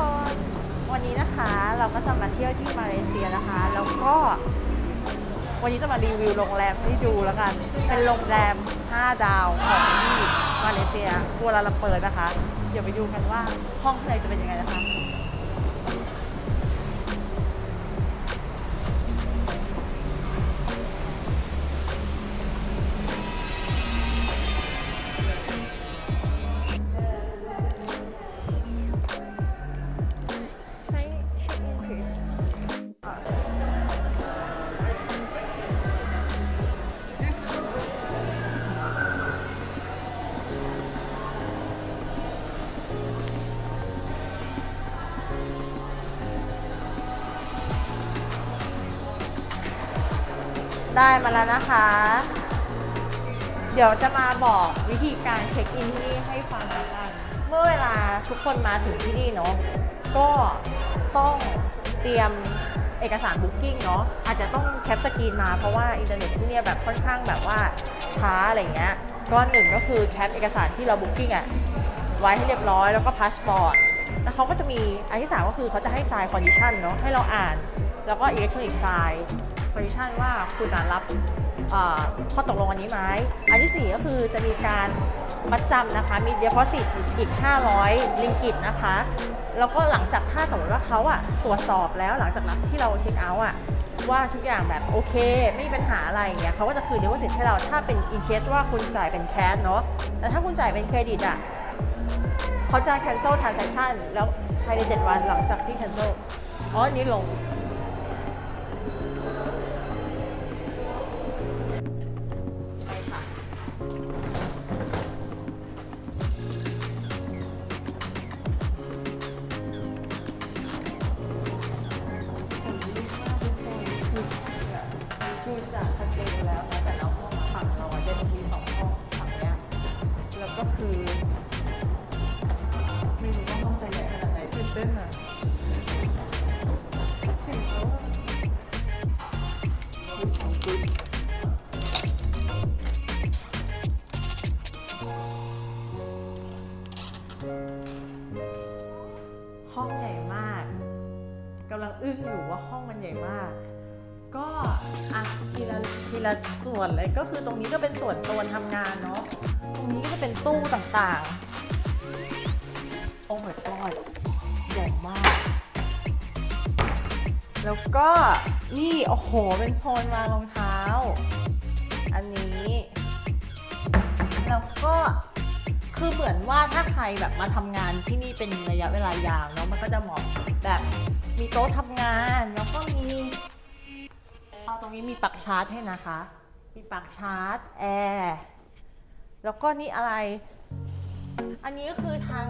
คนวันนี้นะคะเราก็จะมาเที่ยวที่มาเลเซียนะคะ แล้วก็ วันนี้จะมารีวิวโรงแรมให้ดูแล้วกัน เป็นโรงแรม 5 ดาวของที่มาเลเซียกัวลาลัมเปิดนะคะ เดี๋ยวไปดูกันว่าห้องข้างในจะเป็นยังไงนะคะ ได้มาแล้วนะคะ เดี๋ยวจะมาบอกวิธีการเช็คอินที่นี่ให้ฟังกันเมื่อเวลาทุกคนมาถึงที่นี่เนาะก็ต้องเตรียมเอกสารบุ๊กิ้งเนาะอาจจะต้องแคปสกรีนมาเพราะว่าอินเทอร์เน็ตที่เนี่ยแบบค่อนข้างแบบว่าช้าอะไรเงี้ยก็หนึ่งก็คือแคปเอกสารที่เราบุ๊กิ้งอะไว้ให้เรียบร้อยแล้วก็พาสปอร์ตแล้วเขาก็จะมีอันที่สามก็คือเขาจะให้ไซน์คอนดิชันเนาะให้เราอ่าน แล้วก็อิเล็กทรอนิกส์ไซน์ อนดิชันว่าคุณจะรับข้อตกลงอันนี้ไหม อันที่สี่ก็คือจะมีการมัดจำนะคะ มีเด p o s i t อีก 500 ลิงกิตนะคะ แล้วก็หลังจากถ้าสมมติว่าเขาอะตรวจสอบแล้วหลังจากที่เราเช็คเอาท์อะว่าทุกอย่างแบบโอเค ไม่มีปัญหาอะไรอย่างเงี้ยเขาก็จะคืนเด p o s i t ให้เราถ้าเป็น in case ว่าคุณจ่ายเป็นแคชเนาะ แต่ถ้าคุณจ่ายเป็นเครดิตอะเขาจะ cancel transaction แล้วภายใน 7 วันหลังจากที่ cancel อ๋ออันนี้ลง ส่วนเลยก็คือตรงนี้ก็เป็นส่วนโซนทำงานเนาะ ตรงนี้ก็จะเป็นตู้ต่างๆ โอ้ my god ใหญ่มาก แล้วก็นี่โอ้โห เป็นโซนวางรองเท้า อันนี้ แล้วก็คือเหมือนว่าถ้าใครแบบมาทำงานที่นี่เป็นระยะเวลายาวเนาะมันก็จะเหมาะแบบมีโต๊ะทำงานแล้วก็มีตรงนี้มีปลั๊กชาร์จให้นะคะ มีปลั๊กชาร์จแอร์แล้วก็นี่อะไร อันนี้ก็คือทาง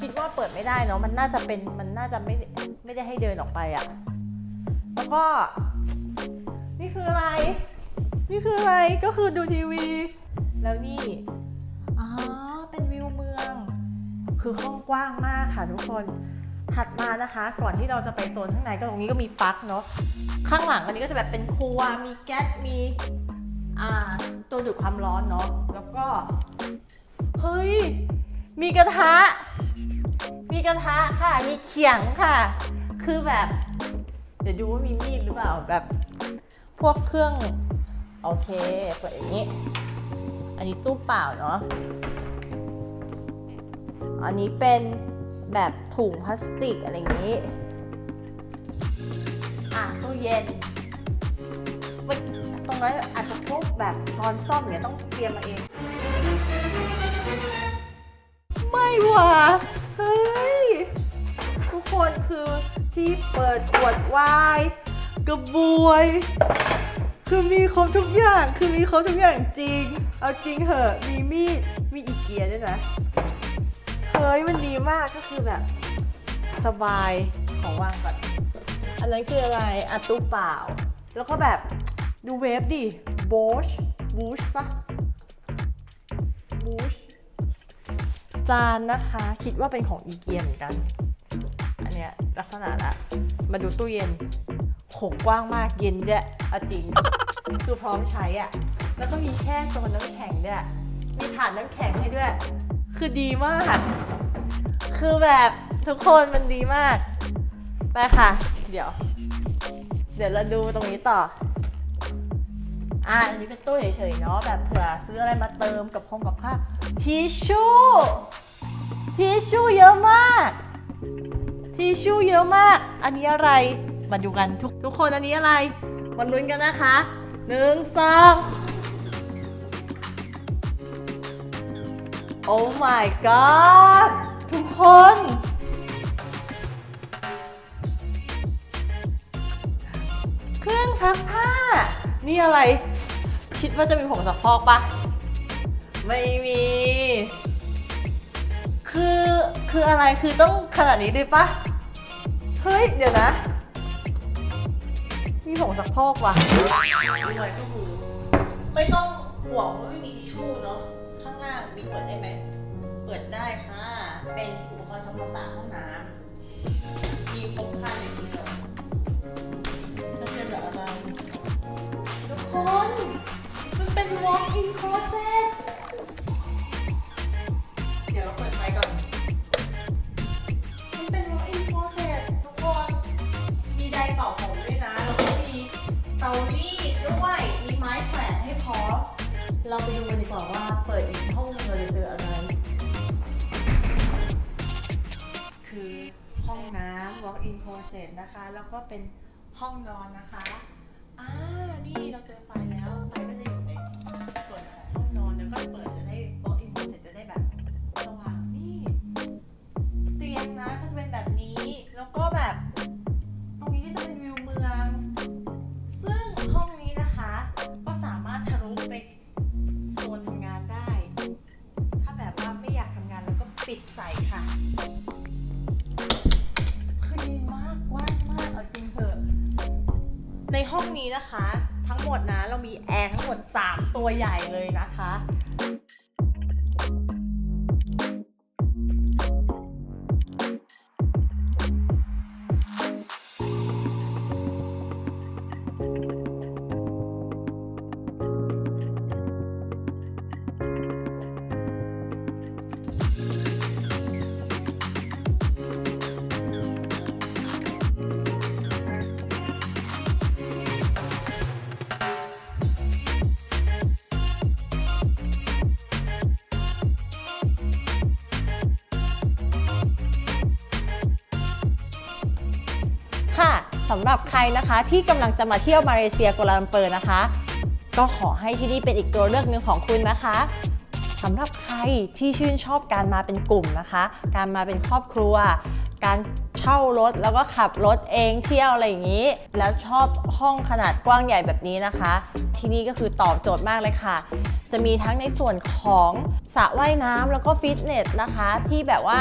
คิดว่าเปิดไม่ได้เนาะมันน่าจะเป็นมันน่าจะไม่ไม่ได้ให้เดินออกไปอะแล้วก็ นี่คืออะไร นี่คืออะไรก็คือดูทีวี แล้วนี่อ๋อเป็นวิวเมือง คือห้องกว้างมากค่ะทุกคน ถัดมานะคะ ก่อนที่เราจะไปโซนข้างในก็ตรงนี้ก็มีปลั๊กเนาะข้างหลังอันนี้ก็จะแบบเป็นครัวมีแก๊สมีอ่าตัวดูดความร้อนเนาะแล้วก็เฮ้ยมีกระทะ มีกระทะค่ะ มีเขียงค่ะ คือแบบ เดี๋ยวดูว่ามีมีดหรือเปล่าแบบ พวกเครื่อง โอเคเปิดอย่างนี้ อันนี้ตู้เปล่าเนาะอันนี้เป็น แบบถุงพลาสติกอะไรอย่างนี้ อะตู้เย็นเมื่อตรงนั้นอาจจะพวกแบบตอนซ่อมเนี่ยต้องเตรียมมาเอง ไม่ว่ะเฮ้ย ทุกคนคือที่เปิดขวดไวน์กระบวย คือมีครบทุกอย่างคือมีครบทุกอย่างจริง เอาจริงเหอะ มีมีดมีอีเกียด้วยนะเฮ้ ยมันดีมากก็คือแบบสบายของวางก่อนอันนั้นคืออะไรอะตู้เปล่า แล้วก็แบบดูเวฟดิโบชบูชปะบูชจานนะคะ คิดว่าเป็นของอีเกียเหมือนกัน อันเนี้ยลักษณะละมาดูตู้เย็นโหกว้างมากเย็นด้วยเอาจริง คือพร้อมใช้อะ่ะ แล้วก็มีแช่โซนน้ำแข็งด้วย มีถาดน้ำแข็งให้ด้วย คือดีมาก คือแบบทุกคนมันดีมาก ไปค่ะ เดี๋ยว เดี๋ยวเราดูตรงนี้ต่อ อ่าอันนี้เป็นตู้เฉยๆเนาะแบบเผื่อซื้ออะไรมาเติมกับพงกับข้าวทิชชู่ทิชชู่เยอะมากทิชชู่เยอะมาก อันนี้อะไรมาดูกันทุกทุกคนอันนี้อะไรมาลุ้นกันนะคะหนึ่งสอง โอ้ my god ทุกคน เครื่องซักผ้า นี่อะไร คิดว่าจะมีผงซักฟอกปะไม่มี คือคืออะไรคือต้องขนาดนี้ด้วยปะเฮ้ย เดี๋ยวนะมีผงซักฟอกว่ะไม่ต้องห่วงว่าไม่มีทิชชู่เนาะ พี่เปิดได้ไหม เปิดได้ค่ะ เป็นอุปกรณ์ทำความสะอาดห้องน้ำมีครบครันอย่างนี้เลยจะเป็นแบบอะไรทุกคน มันเป็น walk in closet นะคะ แล้วก็เป็นห้องนอนนะคะ อ่า นี่เราเจอไฟแล้ว ไฟก็จะอยู่ในส่วนของห้องนอนแล้วก็เปิด นะคะ ทั้งหมดนะเรามีแอร์ทั้งหมด 3 ตัวใหญ่เลยนะคะำหรับใครนะคะ ที่กำลังจะมาเที่ยวมาเลเซียกัวลาลัมเปอร์นะคะ ก็ขอให้ที่นี่เป็นอีกตัวเลือกหนึ่งของคุณนะคะสำหรับใครที่ชื่นชอบการมาเป็นกลุ่มนะคะ การมาเป็นครอบครัว การเช่ารถแล้วก็ขับรถเองเที่ยวอะไรอย่างนี้ แล้วชอบห้องขนาดกว้างใหญ่แบบนี้นะคะ ที่นี่ก็คือตอบโจทย์มากเลยค่ะ จะมีทั้งในส่วนของสระว่ายน้ำแล้วก็ฟิตเนสนะคะ ที่แบบว่า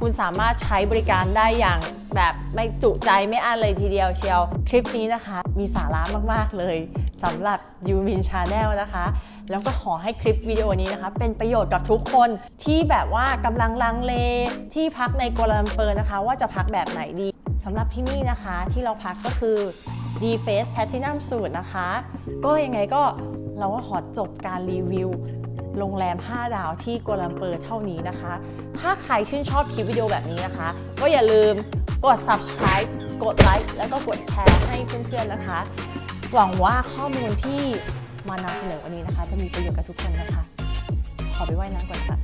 คุณสามารถใช้บริการได้อย่างแบบไม่จุใจไม่อั้นเลยทีเดียวเชียว คลิปนี้นะคะ มีสาระมากๆเลยสำหรับยูมินชาแนลนะคะ แล้วก็ขอให้คลิปวิดีโอนี้นะคะ เป็นประโยชน์กับทุกคนที่แบบว่ากำลังลังเลที่พักในกัวลาลัมเปอร์นะคะ ว่าจะพักแบบไหนดีสำหรับที่นี่นะคะที่เราพักก็คือ d f a c e Platinum Suite นะคะ ก็ยังไงก็เราก็ขอจบการรีวิว โรงแรม 5 ดาวที่กัวลาลัมเปอร์เท่านี้นะคะ ถ้าใครชื่นชอบคลิปวิดีโอแบบนี้นะคะ ก็อย่าลืมกด subscribe กดไลค์แล้วก็กดแชร์ให้เพื่อนๆนะคะ หวังว่าข้อมูลที่มานำเสนอวันนี้นะคะ จะมีประโยชน์กับทุกคนนะคะ ขอไปไว่ายน้ำก่อนค่ะ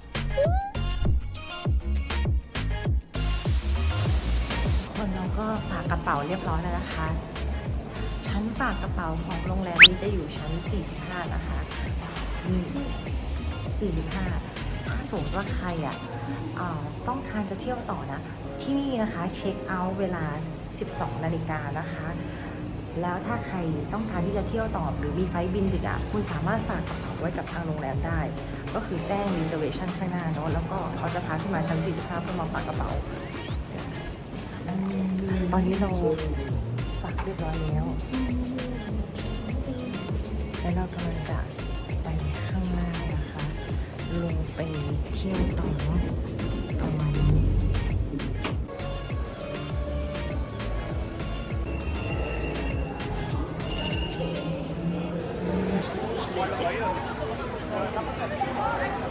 คนเราก็ฝากกระเป๋าเรียบร้อยแล้วนะคะชั้นฝากกระเป๋าของโรงแรมนี้จะอยู่ชั้น 45 นะคะนี่ 45ถ้าสมมติว่าใครอะต้องการจะเที่ยวต่อนะ ที่นี่นะคะเช็คเอาท์เวลา 12 นาฬิกานะคะ แล้วถ้าใครต้องการที่จะเที่ยวต่อหรือมีไฟบินดึกอะคุณสามารถฝากกระเป๋าไว้กับทางโรงแรมได้ ก็คือแจ้ง reservation ข้างหน้าเนาะแล้วก็เขาจะพาขึ้นมาชั้น 45 เพื่อมาฝากกระเป๋า ตอนนี้เราฝากเรียบร้อยแล้ว แล้วเรากำลังจะ ลงไปเที่ยวต่อประาณนี้วัร้อยเลย